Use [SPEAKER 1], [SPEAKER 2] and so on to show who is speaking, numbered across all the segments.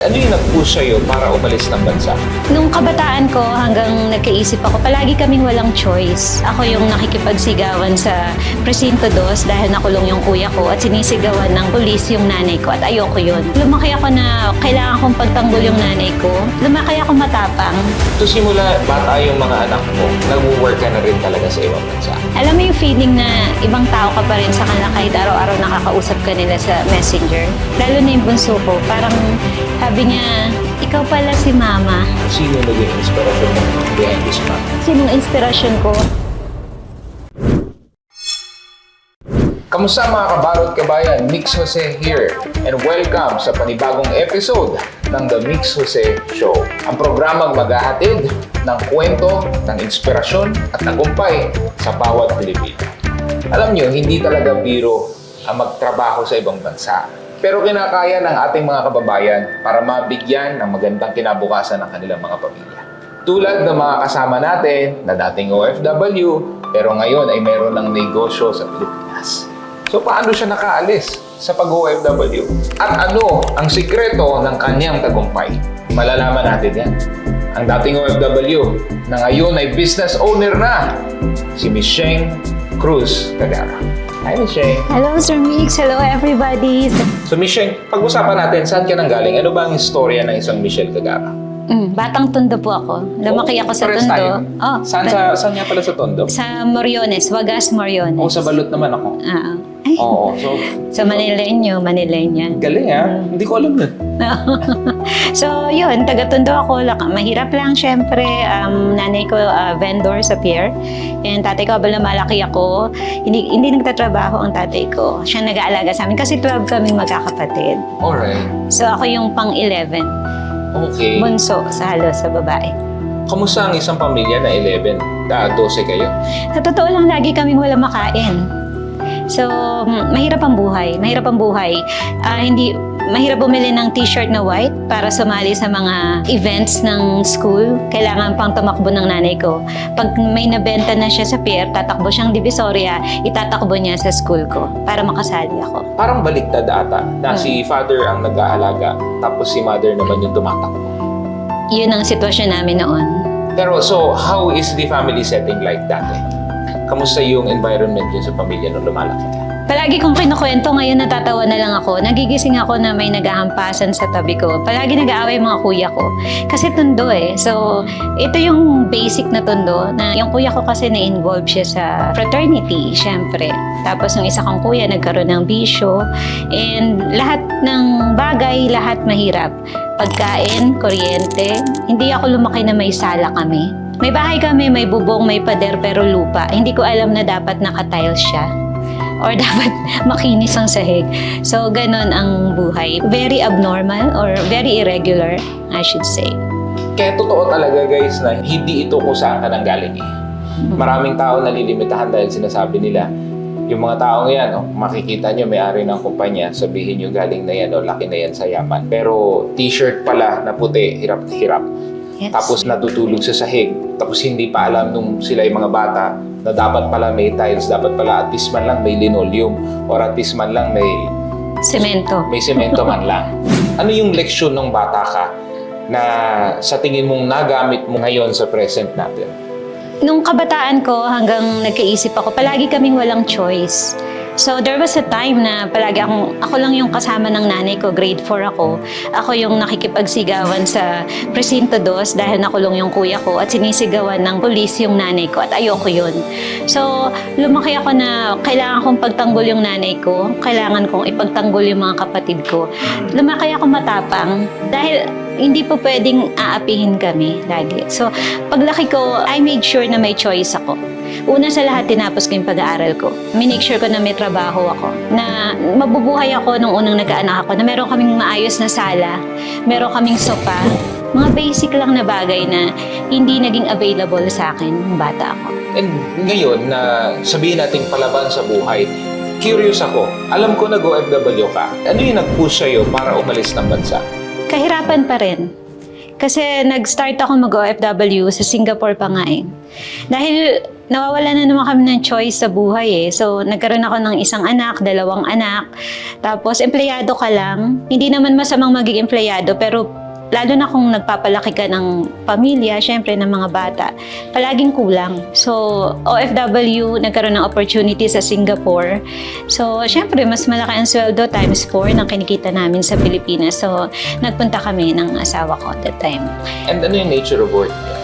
[SPEAKER 1] Ano yung nag-push sa'yo para umalis ng bansa?
[SPEAKER 2] Nung kabataan ko hanggang nagkaisip ako, palagi kaming walang choice. Ako yung nakikipagsigawan sa Presinto Dos dahil nakulong yung kuya ko at sinisigawan ng pulis yung nanay ko at ayoko yun. Lumaki ako na kailangan kong pagtanggol yung nanay ko. Lumaki ako matapang.
[SPEAKER 1] So simula bata yung mga anak mo, nag-work ka na rin talaga sa ibang bansa.
[SPEAKER 2] Alam mo yung feeling na ibang tao ka pa rin sa kanila kahit araw-araw nakakausap ka nila sa messenger. Lalo na yung bunso ko, parang sabi niya, ikaw pala si mama.
[SPEAKER 1] Sino naging inspirasyon mo behind this?
[SPEAKER 2] Sinong inspirasyon ko?
[SPEAKER 1] Kamusta mga kabalot kabayan? Mix Jose here and welcome sa panibagong episode ng The Mix Jose Show. Ang programang maghahatid ng kwento, ng inspirasyon at tagumpay sa bawat Pilipino. Alam nyo, hindi talaga biro ang magtrabaho sa ibang bansa. Pero kinakaya ng ating mga kababayan para mabigyan ng magandang kinabukasan ng kanilang mga pamilya. Tulad ng mga kasama natin na dating OFW, pero ngayon ay meron ng negosyo sa Pilipinas. So paano siya nakaalis sa pag-OFW? At ano ang sikreto ng kanyang tagumpay? Malalaman natin yan. Ang dating OFW na ngayon ay business owner na, si Miss Sheng Cruz Cagara. Hi, Sheng.
[SPEAKER 2] Hello, Sir Mix. Hello, everybody.
[SPEAKER 1] So, Sheng, pag-usapan natin, saan ka nang galing? Ano ba ang istorya ng isang Michelle Cagara?
[SPEAKER 2] Mm, batang tondo po ako. Lumaki ako sa
[SPEAKER 1] Pares
[SPEAKER 2] tondo.
[SPEAKER 1] tayo.
[SPEAKER 2] Oh,
[SPEAKER 1] Saan, sa, saan nga pala sa Tondo?
[SPEAKER 2] sa Moriones, Wagas Moriones.
[SPEAKER 1] Oo, sa balot naman ako.
[SPEAKER 2] Ah, ay,
[SPEAKER 1] Oo, so,
[SPEAKER 2] sa Manileño, Manileña.
[SPEAKER 1] galing ah. Hindi ko alam nun.
[SPEAKER 2] so, yun, taga-tondo ako. Mahirap lang, syempre. Um, nanay ko, ah, vendor sa pier. And tatay ko, habang lumalaki ako, hindi, hindi nagtatrabaho ang tatay ko. Siya nag-aalaga sa amin kasi 12 kaming magkakapatid.
[SPEAKER 1] Alright.
[SPEAKER 2] So, ako yung pang-11.
[SPEAKER 1] Okay.
[SPEAKER 2] Bunso sa halos sa babae.
[SPEAKER 1] Kamusta ang isang pamilya na 11? Da, 12 kayo.
[SPEAKER 2] Sa totoo lang, lagi kaming wala makain. So, mahirap ang buhay. Mahirap ang buhay. Ah, hindi, mahirap bumili ng t-shirt na white para sumali sa mga events ng school. Kailangan pang tumakbo ng nanay ko. Pag may nabenta na siya sa pier, tatakbo siyang divisoria, itatakbo niya sa school ko para makasali ako.
[SPEAKER 1] Parang baliktad ata na
[SPEAKER 2] Hmm.
[SPEAKER 1] si father ang nag-aalaga tapos si mother naman yung tumatakbo.
[SPEAKER 2] Yun ang sitwasyon namin noon.
[SPEAKER 1] Pero so, how is the family setting like dati? Kamusta yung environment yun sa pamilya nung lumalaki ka?
[SPEAKER 2] Palagi kong kinukwento, ngayon natatawa na lang ako. Nagigising ako na may naghahampasan sa tabi ko. Palagi nag-aaway mga kuya ko. Kasi tundo eh. So, ito yung basic na tundo na yung kuya ko kasi na-involve siya sa fraternity, syempre. Tapos yung isa kong kuya nagkaroon ng bisyo. And lahat ng bagay, lahat mahirap. Pagkain, kuryente. Hindi ako lumaki na may sala kami. May bahay kami, may bubong, may pader pero lupa. Hindi ko alam na dapat naka-tiles siya or dapat makinis ang sahig. So, ganun ang buhay. Very abnormal or very irregular, I should say.
[SPEAKER 1] Kaya totoo talaga guys na hindi ito kung saan ka nang galing eh. Maraming tao nalilimitahan dahil sinasabi nila, yung mga taong yan, oh, makikita nyo may-ari ng kumpanya, sabihin nyo galing na yan o laki na yan sa yaman. Pero t-shirt pala na puti, hirap na hirap.
[SPEAKER 2] Yes.
[SPEAKER 1] Tapos natutulog sa sahig. Tapos hindi pa alam nung sila yung mga bata na dapat pala may tiles, dapat pala at least man lang may linoleum or at least man lang may
[SPEAKER 2] Semento.
[SPEAKER 1] may semento man lang. Ano yung leksyon ng bata ka na sa tingin mong nagamit mo ngayon sa present natin?
[SPEAKER 2] Nung kabataan ko hanggang nagkaisip ako, palagi kaming walang choice. So there was a time na palagi akong, ako lang yung kasama ng nanay ko, grade 4 ako. Ako yung nakikipagsigawan sa Presinto Dos dahil nakulong yung kuya ko at sinisigawan ng pulis yung nanay ko at ayoko yun. So lumaki ako na kailangan kong pagtanggol yung nanay ko, kailangan kong ipagtanggol yung mga kapatid ko. Lumaki ako matapang dahil hindi po pwedeng aapihin kami lagi. So, paglaki ko, I made sure na may choice ako. Una sa lahat, tinapos ko yung pag-aaral ko. Minake sure ko na may trabaho ako. Na mabubuhay ako nung unang nagkaanak ako. Na meron kaming maayos na sala. Meron kaming sopa. Mga basic lang na bagay na hindi naging available sa akin nung bata ako.
[SPEAKER 1] And ngayon na sabihin nating palaban sa buhay, curious ako. Alam ko nag-OFW ka. Ano yung nag-push sa'yo para umalis ng bansa?
[SPEAKER 2] Kahirapan pa rin. Kasi nag-start ako mag-OFW sa Singapore pa nga eh. Dahil nawawala na naman kami ng choice sa buhay eh. So, nagkaroon ako ng isang anak, dalawang anak. Tapos, empleyado ka lang. Hindi naman masamang maging empleyado, pero lalo na kung nagpapalaki ka ng pamilya, syempre ng mga bata, palaging kulang. So, OFW, nagkaroon ng opportunity sa Singapore. So, syempre, mas malaki ang sweldo times 4 ng kinikita namin sa Pilipinas. So, nagpunta kami ng asawa ko at that time.
[SPEAKER 1] And ano yung nature of work niyo?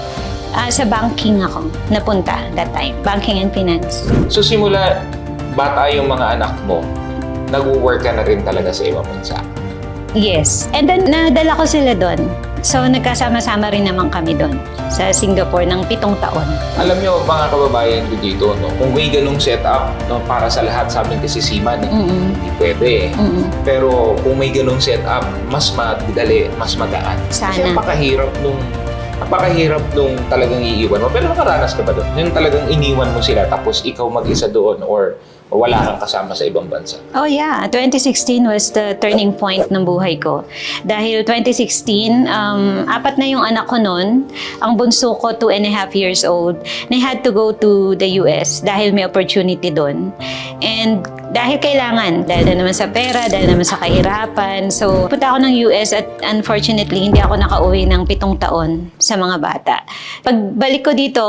[SPEAKER 2] Ah, sa banking ako napunta that time. Banking and finance.
[SPEAKER 1] So simula bata yung mga anak mo, nag-work ka na rin talaga sa ibang bansa.
[SPEAKER 2] Yes. And then, nadala ko sila doon. So, nagkasama-sama rin naman kami doon sa Singapore ng pitong taon.
[SPEAKER 1] Alam nyo, mga kababayan ko dito, no, kung may ganung setup no, para sa lahat, sabi kasi Seaman, eh,
[SPEAKER 2] Mm-mm.
[SPEAKER 1] hindi pwede eh.
[SPEAKER 2] Mm-mm.
[SPEAKER 1] Pero kung may ganung setup, mas madali, mas magaan. Kasi
[SPEAKER 2] Sana.
[SPEAKER 1] napakahirap nung napakahirap nung talagang iiwan mo. Pero nakaranas ka ba doon? Yung talagang iniwan mo sila tapos ikaw mag-isa doon or wala kang kasama sa ibang bansa.
[SPEAKER 2] Oh yeah, 2016 was the turning point ng buhay ko. Dahil 2016, um, apat na yung anak ko noon. Ang bunso ko, two and a half years old. And I had to go to the US dahil may opportunity doon. And dahil kailangan, dahil na naman sa pera, dahil naman sa kahirapan. So, punta ako ng US at unfortunately, hindi ako nakauwi ng pitong taon sa mga bata. Pagbalik ko dito,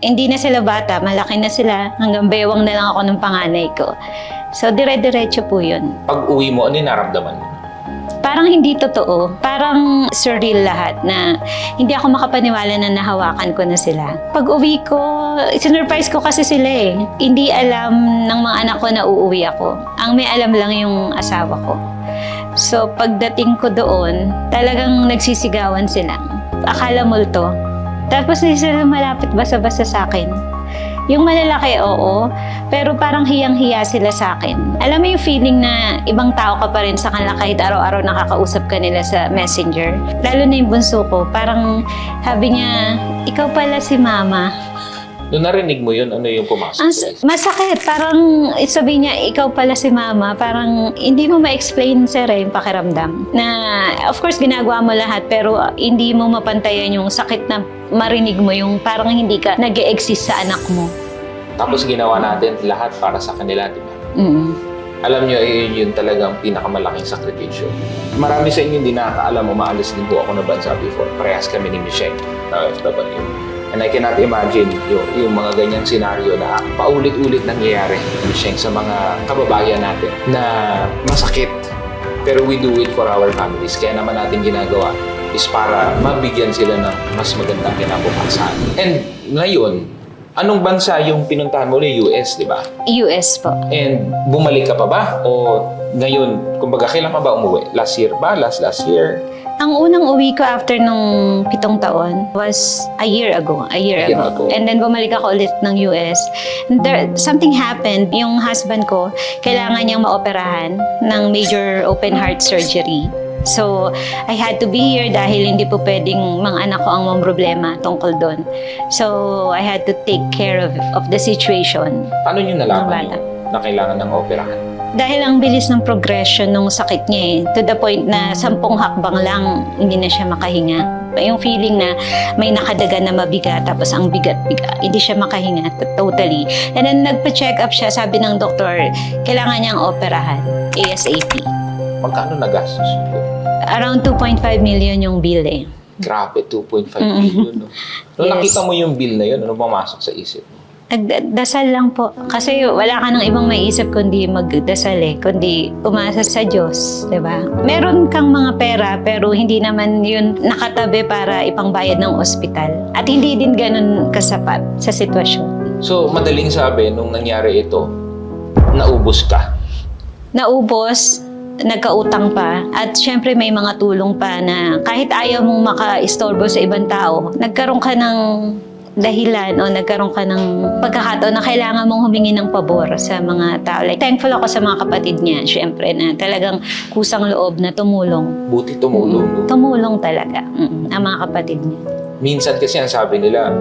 [SPEAKER 2] hindi na sila bata, malaki na sila. Hanggang bewang na lang ako ng panganay ko. So, dire-diretso po yun.
[SPEAKER 1] Pag uwi mo, ano yung naramdaman mo?
[SPEAKER 2] Parang hindi totoo. Parang surreal lahat na hindi ako makapaniwala na nahawakan ko na sila. Pag uwi ko, sinurprise ko kasi sila eh. Hindi alam ng mga anak ko na uuwi ako. Ang may alam lang yung asawa ko. So pagdating ko doon, talagang nagsisigawan sila. Akala multo. Tapos hindi sila malapit basa-basa sa akin. Yung malalaki, oo. Pero parang hiyang-hiya sila sa akin. Alam mo yung feeling na ibang tao ka pa rin sa kanila kahit araw-araw nakakausap ka nila sa messenger. Lalo na yung bunso ko. Parang sabi niya, ikaw pala si mama.
[SPEAKER 1] Nung narinig mo yun, ano yung pumasok?
[SPEAKER 2] Ang s- masakit. Parang sabi niya, ikaw pala si mama. Parang hindi mo ma-explain sir eh, yung pakiramdam. Na of course ginagawa mo lahat pero hindi mo mapantayan yung sakit na marinig mo yung parang hindi ka nag exist sa anak mo.
[SPEAKER 1] Tapos ginawa natin lahat para sa kanila, di ba?
[SPEAKER 2] Mm.
[SPEAKER 1] Alam nyo, eh, yun, yun talagang pinakamalaking sakripisyo. Marami sa inyo hindi nakakaalam, umaalis din po ako na bansa before. Parehas kami ni Michelle, na OFW. And I cannot imagine yung, yung mga ganyang senaryo na paulit-ulit nangyayari, sa mga kababayan natin na masakit. Pero we do it for our families. Kaya naman natin ginagawa is para mabigyan sila ng mas magandang kinabukasan. And ngayon, anong bansa yung pinuntahan mo ulit? US, di ba?
[SPEAKER 2] US po.
[SPEAKER 1] And bumalik ka pa ba? O ngayon, kumbaga, kailan ka ba umuwi? Last year ba? Last last year?
[SPEAKER 2] Ang unang uwi ko after nung pitong taon was a year ago. A year,
[SPEAKER 1] A year
[SPEAKER 2] ago.
[SPEAKER 1] ago.
[SPEAKER 2] And then bumalik ako ulit ng US. There, something happened. Yung husband ko, kailangan niyang maoperahan ng major open heart surgery. So, I had to be here dahil hindi po pwedeng mga anak ko ang mga problema tungkol doon. So, I had to take care of, of the situation.
[SPEAKER 1] Paano nyo nalaman na kailangan ng operahan?
[SPEAKER 2] Dahil ang bilis ng progression ng sakit niya eh, to the point na sampung hakbang lang, hindi na siya makahinga. Yung feeling na may nakadaga na mabigat, tapos ang bigat-bigat, hindi siya makahinga totally. And then nagpa-check up siya, sabi ng doktor, kailangan niyang operahan, ASAP.
[SPEAKER 1] Magkano nagastos?
[SPEAKER 2] Around 2.5 million yung bill eh.
[SPEAKER 1] Grabe, 2.5
[SPEAKER 2] Mm.
[SPEAKER 1] million. No? Nung
[SPEAKER 2] Yes.
[SPEAKER 1] nakita mo yung bill na yun, ano pumasok sa isip mo?
[SPEAKER 2] Nagdasal lang po. Kasi wala ka ng ibang maisip kundi magdasal eh. Kundi umasa sa Diyos, di ba? Meron kang mga pera pero hindi naman yun nakatabi para ipangbayad ng ospital. At hindi din ganun kasapat sa sitwasyon.
[SPEAKER 1] So, madaling sabi, nung nangyari ito, naubos ka.
[SPEAKER 2] Naubos, nagkautang pa, at syempre may mga tulong pa na kahit ayaw mong maka-istorbo sa ibang tao, nagkaroon ka ng dahilan o nagkaroon ka ng pagkakataon na kailangan mong humingi ng pabor sa mga tao. Like, thankful ako sa mga kapatid niya, syempre, na talagang kusang loob na tumulong.
[SPEAKER 1] Buti tumulong. No?
[SPEAKER 2] Tumulong talaga, mm, ang mga kapatid niya.
[SPEAKER 1] Minsan kasi ang sabi nila,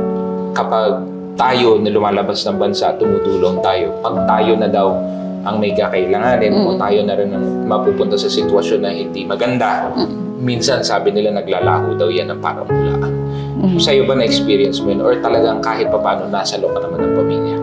[SPEAKER 1] kapag tayo na lumalabas ng bansa, tumutulong tayo. Pag tayo na daw ang may kakailanganin o
[SPEAKER 2] Mm.
[SPEAKER 1] tayo na rin ang mapupunta sa sitwasyon na hindi maganda,
[SPEAKER 2] Mm.
[SPEAKER 1] minsan sabi nila naglalaho daw yan ng parang mula.
[SPEAKER 2] Mhm.
[SPEAKER 1] Sa'yo ba na-experience mo yun? Or talagang kahit pa paano nasa loob ka naman ng pamilya?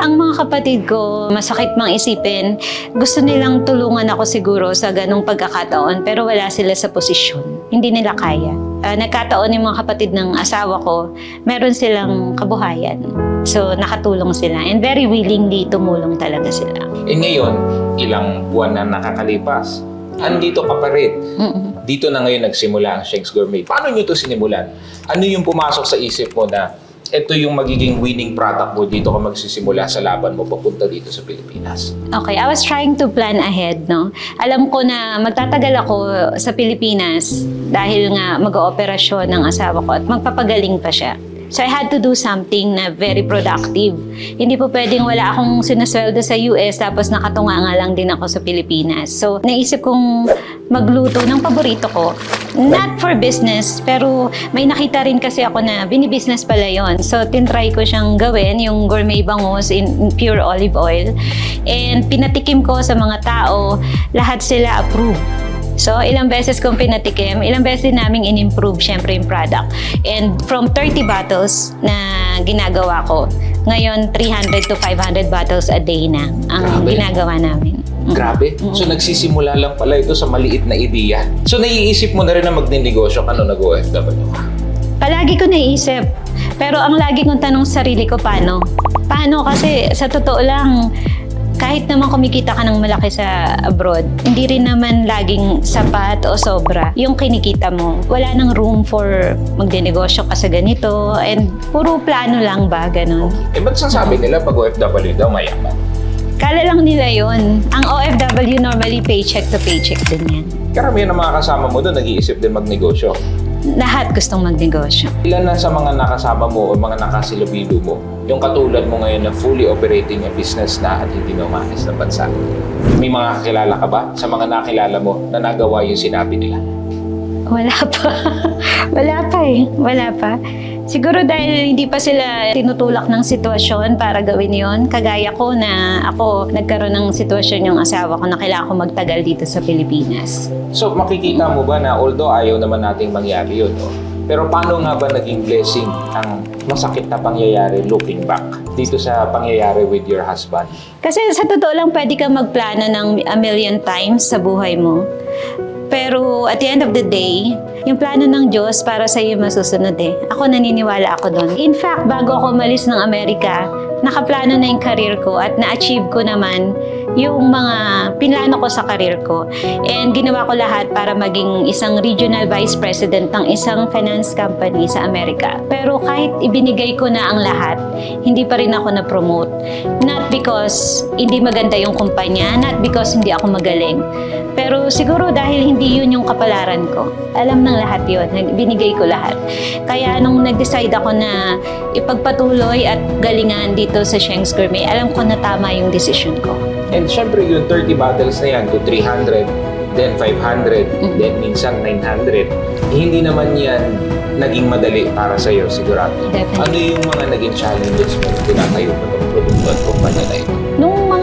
[SPEAKER 2] Ang mga kapatid ko, masakit mang isipin, gusto nilang tulungan ako siguro sa ganong pagkakataon pero wala sila sa posisyon. Hindi nila kaya. Ah, nagkataon yung mga kapatid ng asawa ko, meron silang kabuhayan. So, nakatulong sila and very willingly tumulong talaga sila.
[SPEAKER 1] Eh ngayon, ilang buwan na nakakalipas. Andito ka pa rin. Dito na ngayon nagsimula ang Shanks Gourmet. Paano nyo to sinimulan? Ano yung pumasok sa isip mo na ito yung magiging winning product mo dito ka magsisimula sa laban mo papunta dito sa Pilipinas?
[SPEAKER 2] Okay, I was trying to plan ahead, no? Alam ko na magtatagal ako sa Pilipinas dahil nga mag-ooperasyon ng asawa ko at magpapagaling pa siya. So I had to do something na very productive. Hindi po pwedeng wala akong sinasweldo sa US tapos nakatunga nga lang din ako sa Pilipinas. So naisip kong magluto ng paborito ko. Not for business, pero may nakita rin kasi ako na binibusiness pala yon. So tinry ko siyang gawin, yung gourmet bangus in in pure olive oil. And pinatikim ko sa mga tao, lahat sila approve. So, ilang beses kong pinatikim, ilang beses din naming in-improve syempre yung product. And from 30 bottles na ginagawa ko, ngayon 300 to 500 bottles a day na ang
[SPEAKER 1] Grabe.
[SPEAKER 2] ginagawa namin. Mm.
[SPEAKER 1] Grabe. So nagsisimula lang pala ito sa maliit na ideya. So naiisip mo na rin na magnenegosyo ka nung nag-OFW ka.
[SPEAKER 2] Palagi ko naisip, pero ang lagi kong tanong sa sarili ko, paano? Paano? Kasi sa totoo lang, kahit naman kumikita ka ng malaki sa abroad, hindi rin naman laging sapat o sobra yung kinikita mo. Wala nang room for magdinegosyo ka sa ganito and puro plano lang ba, ganun.
[SPEAKER 1] Eh ba't sasabi nila pag OFW daw mayaman?
[SPEAKER 2] Kala lang nila yon. Ang OFW normally paycheck to paycheck din yan.
[SPEAKER 1] Karamihan ng mga kasama mo doon nag-iisip din magnegosyo.
[SPEAKER 2] Lahat gustong magnegosyo.
[SPEAKER 1] Ilan na sa mga nakasama mo o mga nakasilubilo mo, yung katulad mo ngayon na fully operating a business na at hindi na umalis ng bansa. May mga kakilala ka ba sa mga nakilala mo na nagawa yung sinabi nila?
[SPEAKER 2] Wala pa. Wala pa eh. Wala pa. Siguro dahil hindi pa sila tinutulak ng sitwasyon para gawin yon. Kagaya ko na ako nagkaroon ng sitwasyon yung asawa ko na kailangan ko magtagal dito sa Pilipinas.
[SPEAKER 1] So makikita mo ba na although ayaw naman nating mangyari yun, no? pero paano nga ba naging blessing ang masakit na pangyayari looking back dito sa pangyayari with your husband?
[SPEAKER 2] Kasi sa totoo lang, pwede kang magplano ng a million times sa buhay mo. Pero at the end of the day, yung plano ng Diyos para sa iyo masusunod eh. Ako naniniwala ako doon. In fact, bago ako umalis ng Amerika, nakaplano na yung career ko at na-achieve ko naman yung mga pinlano ko sa career ko. And ginawa ko lahat para maging isang regional vice president ng isang finance company sa Amerika. Pero kahit ibinigay ko na ang lahat, hindi pa rin ako na-promote. Not because hindi maganda yung kumpanya, not because hindi ako magaling. Pero siguro dahil hindi yun yung kapalaran ko. Alam ng lahat yun. Binigay ko lahat. Kaya nung nag-decide ako na ipagpatuloy at galingan dito sa Shanks Gourmet, alam ko na tama yung decision ko.
[SPEAKER 1] And syempre yung 30 bottles na yan to 300, then 500,
[SPEAKER 2] Mm.
[SPEAKER 1] then minsan 900, hindi naman yan naging madali para sa iyo sigurado.
[SPEAKER 2] Definitely.
[SPEAKER 1] Ano yung mga naging challenges mo tinatayo mo ng produkto at kumpanya na ito?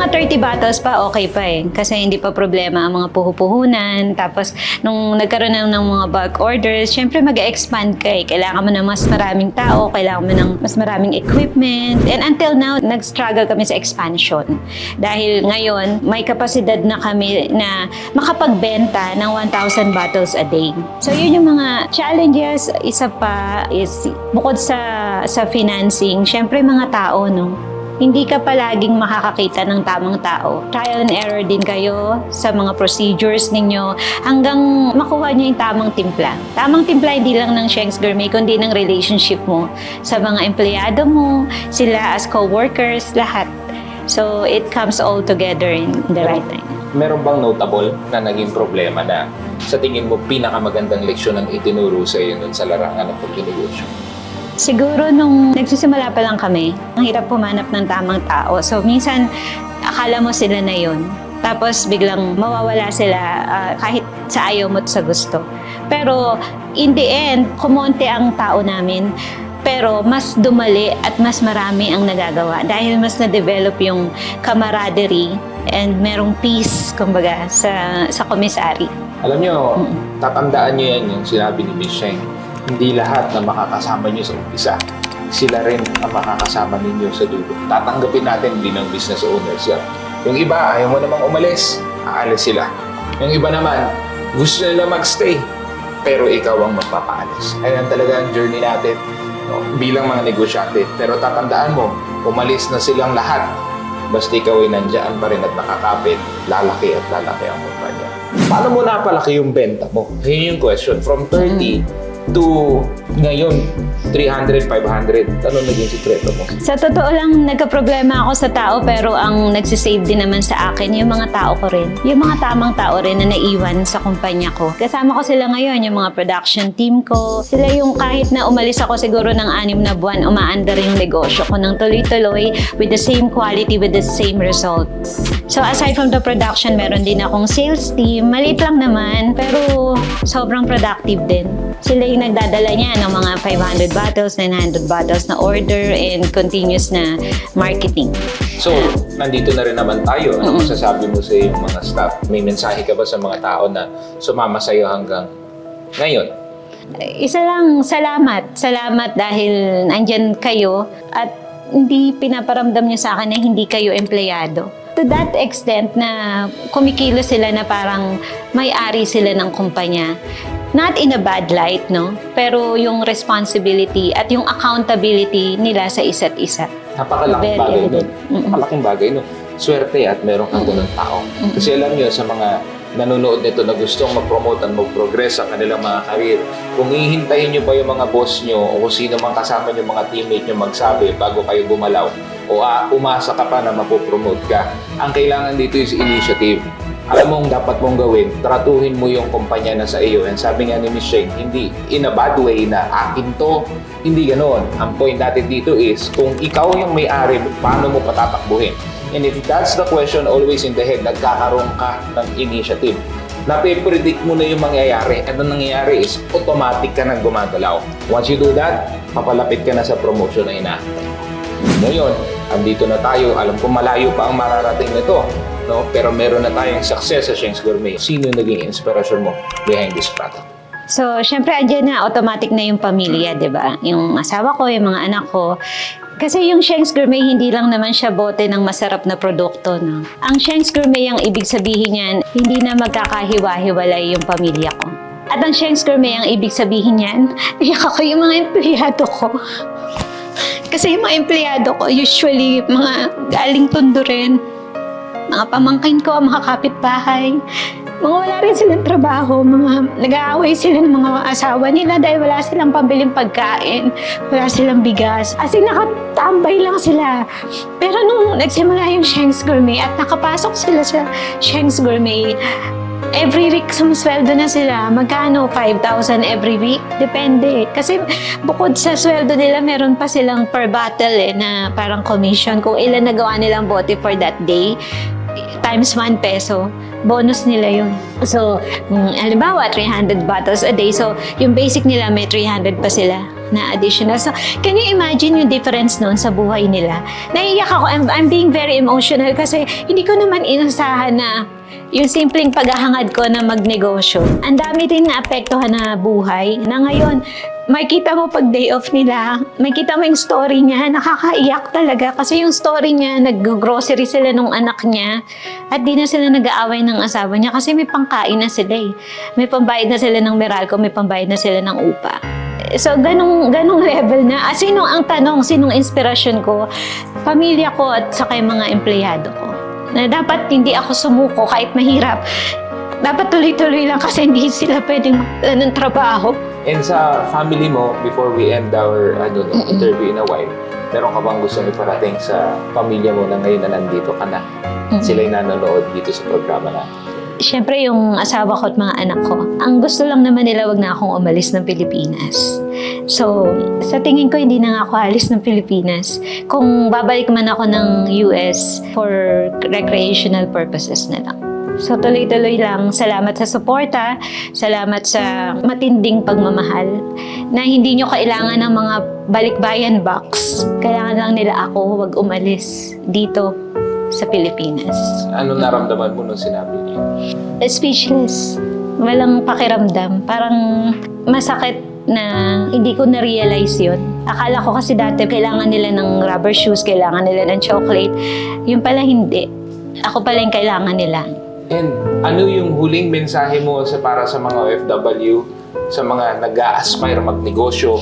[SPEAKER 2] Nung mga 30 bottles pa, okay pa eh. Kasi hindi pa problema ang mga puhu-puhunan. Tapos, nung nagkaroon na ng mga bulk orders, syempre mag-expand ka eh. Kailangan mo ng mas maraming tao, kailangan mo ng mas maraming equipment. And until now, nag-struggle kami sa expansion. Dahil ngayon, may kapasidad na kami na makapagbenta ng 1,000 bottles a day. So, yun yung mga challenges. Isa pa is, bukod sa, sa financing, syempre mga tao, no? Hindi ka palaging makakakita ng tamang tao. Trial and error din kayo sa mga procedures ninyo hanggang makuha niyo yung tamang timpla. Tamang timpla hindi lang ng Shanks Gourmet, kundi ng relationship mo sa mga empleyado mo, sila as co-workers, lahat. So, it comes all together in the right time.
[SPEAKER 1] Meron bang notable na naging problema na sa tingin mo pinakamagandang leksyon ang itinuro sa iyo nun sa larangan ng pagdinegosyo?
[SPEAKER 2] Siguro nung nagsisimula pa lang kami, ang hirap pumanap ng tamang tao. So minsan, akala mo sila na yun. Tapos biglang mawawala sila ah, kahit sa ayaw mo at sa gusto. Pero in the end, kumonte ang tao namin. Pero mas dumali at mas marami ang nagagawa dahil mas na-develop yung camaraderie and merong peace, kumbaga, sa, sa komisari.
[SPEAKER 1] Alam nyo,
[SPEAKER 2] Mm.
[SPEAKER 1] tatandaan nyo yan yung sinabi ni Miss Sheng. Hindi lahat na makakasama nyo sa umpisa, sila rin ang makakasama ninyo sa dulo. Tatanggapin natin bilang business owners yan. Yung iba, ayaw mo namang umalis, aalis sila. Yung iba naman, gusto nila magstay, pero ikaw ang magpapaalis. Ayan talaga ang journey natin no, bilang mga negosyante. Pero tatandaan mo, umalis na silang lahat. Basta ikaw ay nandiyan pa rin at nakakapit, lalaki at lalaki ang kumpanya. Paano mo napalaki yung benta mo? Yun yung question. From 30 to ngayon, 300, 500. Ano naging sikreto mo?
[SPEAKER 2] Sa totoo lang, nagka-problema ako sa tao pero ang nagsisave din naman sa akin yung mga tao ko rin. Yung mga tamang tao rin na naiwan sa kumpanya ko. Kasama ko sila ngayon, yung mga production team ko. Sila yung kahit na umalis ako siguro ng anim na buwan, umaandar yung negosyo ko ng tuloy-tuloy with the same quality, with the same result. So aside from the production, meron din akong sales team. Maliit lang naman, pero sobrang productive din. Sila yung nagdadala niya ng mga 500 bottles, 900 bottles na order and continuous na marketing.
[SPEAKER 1] So, nandito na rin naman tayo. Ano
[SPEAKER 2] Mm-mm.
[SPEAKER 1] masasabi mo sa iyong mga staff? May mensahe ka ba sa mga tao na sumama sa iyo hanggang ngayon?
[SPEAKER 2] Isa lang, salamat. Salamat dahil nandyan kayo at hindi pinaparamdam niyo sa akin na hindi kayo empleyado. To that extent na kumikilo sila na parang may-ari sila ng kumpanya. Not in a bad light, no? Pero yung responsibility at yung accountability nila sa isa't isa.
[SPEAKER 1] Napakalaking
[SPEAKER 2] Very
[SPEAKER 1] bagay nun.
[SPEAKER 2] Mm-mm.
[SPEAKER 1] Napakalaking bagay nun. Swerte at meron kang ganun tao. Kasi alam nyo, sa mga nanonood nito na gustong mag-promote at mag-progress sa kanilang mga career, kung hihintayin nyo pa yung mga boss nyo o kung sino man kasama nyo mga teammate nyo magsabi bago kayo gumalaw o ah, umasa ka pa na mapopromote ka, ang kailangan dito is initiative. Alam mo ang dapat mong gawin, tratuhin mo yung kumpanya na sa iyo. And sabi nga ni Miss Sheng, hindi in a bad way na akin to. Hindi ganoon. Ang point natin dito is, kung ikaw yung may-ari, paano mo patatakbuhin? And if that's the question always in the head, nagkakaroon ka ng initiative. Nape-predict mo na yung mangyayari. At ang nangyayari is, automatic ka nang gumagalaw. Once you do that, papalapit ka na sa promotion na inaantay. Ngayon, andito na tayo. Alam ko malayo pa ang mararating nito. No? Pero meron na tayong success sa Shanks Gourmet. Sino naging inspirasyon mo behind this product?
[SPEAKER 2] So, syempre, andyan na, automatic na yung pamilya, di ba? Yung asawa ko, yung mga anak ko. Kasi yung Shanks Gourmet, hindi lang naman siya bote ng masarap na produkto. No? Ang Shanks Gourmet, ang ibig sabihin niyan, hindi na magkakahiwa-hiwalay yung pamilya ko. At ang Shanks Gourmet, ang ibig sabihin niyan, iyak ako yung mga empleyado ko. Kasi yung mga empleyado ko, usually, mga galing tondo rin. Mga pamangkin ko, mga kapitbahay. Mga wala rin silang trabaho, mga nag-aaway sila ng mga asawa nila dahil wala silang pambiling pagkain, wala silang bigas. As in, nakatambay lang sila. Pero nung nagsimula yung Shanks Gourmet at nakapasok sila sa Shanks Gourmet, every week sumusweldo na sila. Magkano? 5,000 every week? Depende. Kasi bukod sa sweldo nila, meron pa silang per bottle eh, na parang commission. Kung ilan nagawa nilang bote for that day, times 1 peso, bonus nila yun. So, kung halimbawa, 300 bottles a day. So, yung basic nila, may 300 pa sila na additional. So, can you imagine yung difference noon sa buhay nila? Naiiyak ako. I'm, I'm being very emotional kasi hindi ko naman inasahan na yung simpleng paghahangad ko na magnegosyo. Ang dami din na apektuhan na buhay na ngayon, makikita mo pag day off nila, makikita mo yung story niya, nakakaiyak talaga kasi yung story niya, nag-grocery sila nung anak niya at di na sila nag-aaway ng asawa niya kasi may pangkain na sila eh. May pambayad na sila ng Meralco, may pambayad na sila ng upa. So, ganong, ganong level na. Ah, sino ang tanong, sinong inspirasyon ko? Pamilya ko at saka yung mga empleyado ko. Na dapat hindi ako sumuko kahit mahirap. Dapat tuloy-tuloy lang kasi hindi sila pwedeng magdala ng trabaho.
[SPEAKER 1] And sa family mo, before we end our ano, no,
[SPEAKER 2] Mm-mm.
[SPEAKER 1] interview in a while, meron ka bang gusto iparating sa pamilya mo na ngayon na nandito ka na?
[SPEAKER 2] Mm.
[SPEAKER 1] Sila'y nanonood dito sa programa natin.
[SPEAKER 2] Siyempre, yung asawa ko at mga anak ko, ang gusto lang naman nila wag na akong umalis ng Pilipinas. So, sa tingin ko, hindi na nga ako alis ng Pilipinas. Kung babalik man ako ng US for recreational purposes na lang. So, tuloy-tuloy lang. Salamat sa suporta. Salamat sa matinding pagmamahal. Na hindi nyo kailangan ng mga balikbayan box. Kailangan lang nila ako wag umalis dito sa Pilipinas.
[SPEAKER 1] Ano naramdaman mo nung sinabi niya?
[SPEAKER 2] speechless. Walang pakiramdam. Parang masakit na hindi ko na-realize yun. Akala ko kasi dati kailangan nila ng rubber shoes, kailangan nila ng chocolate. Yung pala hindi. Ako pala yung kailangan nila.
[SPEAKER 1] And ano yung huling mensahe mo sa para sa mga OFW, sa mga nag-a-aspire magnegosyo?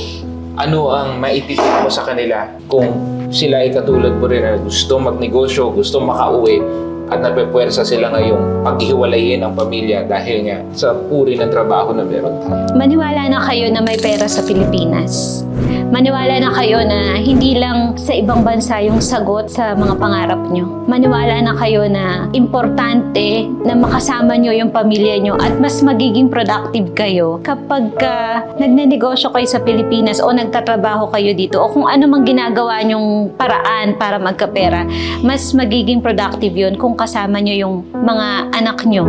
[SPEAKER 1] Ano ang maititip mo sa kanila kung sila ay katulad mo rin na gusto magnegosyo, gusto makauwi, at napepwersa sila ngayong paghiwalayin ang pamilya dahil nga sa puri ng trabaho na meron tayo.
[SPEAKER 2] Maniwala na kayo na may pera sa Pilipinas. Maniwala na kayo na hindi lang sa ibang bansa yung sagot sa mga pangarap nyo. Maniwala na kayo na importante na makasama nyo yung pamilya nyo at mas magiging productive kayo kapag ka nagnenegosyo kayo sa Pilipinas o nagtatrabaho kayo dito o kung ano mang ginagawa nyong paraan para magkapera, mas magiging productive yun kung kasama nyo yung mga anak nyo.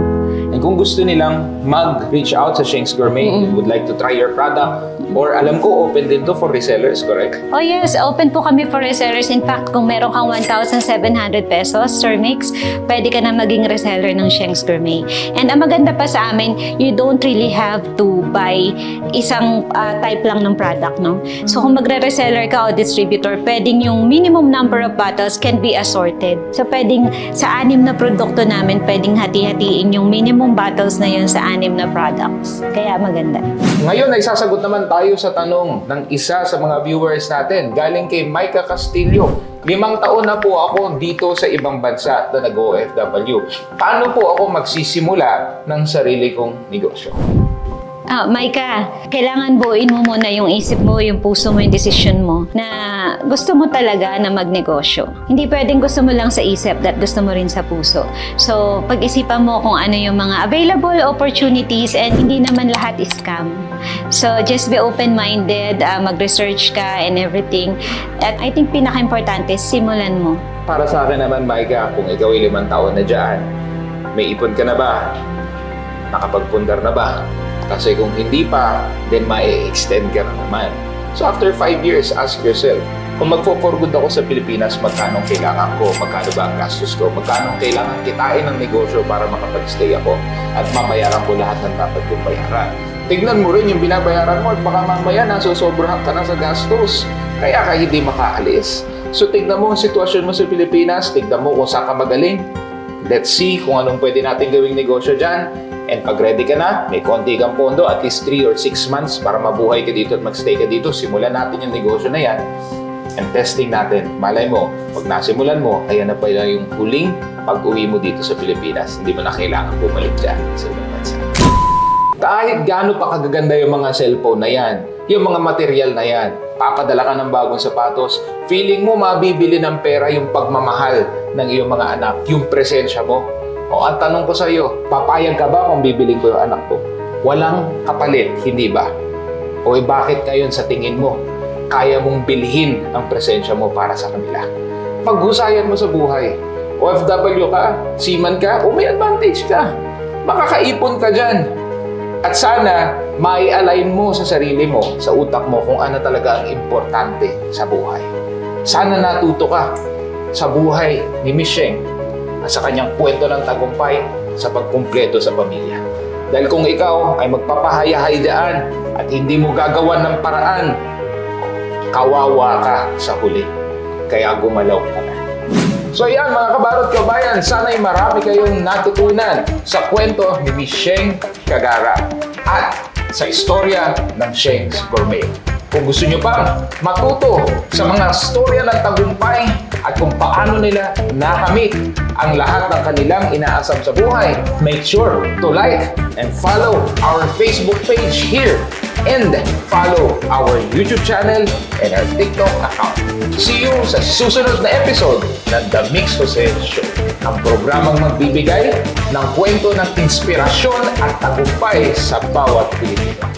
[SPEAKER 1] And kung gusto nilang mag-reach out sa Shanks Gourmet,
[SPEAKER 2] Mm-mm.
[SPEAKER 1] would like to try your product, or alam ko open din to for resellers, correct?
[SPEAKER 2] Oh yes, open po kami for resellers. In fact, kung meron kang 1,700 pesos, Sir Mix, pwede ka na maging reseller ng Shanks Gourmet. And ang maganda pa sa amin, you don't really have to buy isang ah, type lang ng product, no? So kung magre-reseller ka o distributor, pwedeng yung minimum number of bottles can be assorted. So pwedeng sa anim na produkto namin, pwedeng hati-hatiin yung minimum bottles na yun sa anim na products. Kaya maganda.
[SPEAKER 1] Ngayon ay sasagot naman tayo sa tanong ng isa sa mga viewers natin. Galing kay Micah Castillo. Limang taon na po ako dito sa ibang bansa na nag-OFW. Paano po ako magsisimula ng sarili kong negosyo?
[SPEAKER 2] Ah, Maika, kailangan buuin mo muna yung isip mo, yung puso mo, yung desisyon mo na gusto mo talaga na magnegosyo. Hindi pwedeng gusto mo lang sa isip that gusto mo rin sa puso. So, pag-isipan mo kung ano yung mga available opportunities and hindi naman lahat is scam. So, just be open-minded, ah, mag-research ka and everything. At I think pinaka-importante, simulan mo.
[SPEAKER 1] Para sa akin naman, Micah, kung ikaw ay limang taon na dyan, may ipon ka na ba? Nakapagpundar na ba? Kasi kung hindi pa, then ma-extend ka na naman. So after five years, ask yourself, kung magpo-for good ako sa Pilipinas, magkano ang kailangan ko? Magkano ba ang gastos ko? Magkano ang kailangan kitain ng negosyo para makapag-stay ako? At mamayaran ko lahat ng dapat kong bayaran. Tignan mo rin yung binabayaran mo at baka mamaya nasusobrahan ka na sa gastos. Kaya ka hindi makaalis. So tignan mo ang sitwasyon mo sa Pilipinas, tignan mo kung saan ka magaling. Let's see kung anong pwede natin gawing negosyo dyan. And pag ready ka na, may konti kang pondo, at least 3 or 6 months para mabuhay ka dito at magstay ka dito, simulan natin yung negosyo na yan. And testing natin, malay mo, pag nasimulan mo, ayan na pala yung huling pag-uwi mo dito sa Pilipinas. Hindi mo na kailangan bumalik dyan sa ibang bansa. Kahit gaano pa kagaganda yung mga cellphone na yan, yung mga material na yan, papadala ka ng bagong sapatos, feeling mo mabibili ng pera yung pagmamahal ng iyong mga anak, yung presensya mo. O ang tanong ko sa iyo, papayag ka ba kung bibiling ko yung anak ko? Walang kapalit, hindi ba? O eh, bakit ngayon sa tingin mo, kaya mong bilhin ang presensya mo para sa kanila? Paghusayan mo sa buhay. OFW ka, seaman ka, o may advantage ka. Makakaipon ka dyan. At sana, mai-align mo sa sarili mo, sa utak mo, kung ano talaga ang importante sa buhay. Sana natuto ka sa buhay ni Miss sa kanyang kwento ng tagumpay sa pagkumpleto sa pamilya. Dahil kung ikaw ay magpapahayahay dyan at hindi mo gagawan ng paraan, kawawa ka sa huli. Kaya gumalaw ka na. So yan mga kabarot kabayan, sana'y marami kayong natutunan sa kwento ni Miss Sheng Kagara at sa istorya ng Sheng's Gourmet. Kung gusto nyo pang matuto sa mga storya ng tagumpay at kung paano nila nakamit ang lahat ng kanilang inaasam sa buhay, make sure to like and follow our Facebook page here and follow our YouTube channel and our TikTok account. See you sa susunod na episode ng The Mix Jose Show. Ang programang magbibigay ng kwento ng inspirasyon at tagumpay sa bawat Pilipino.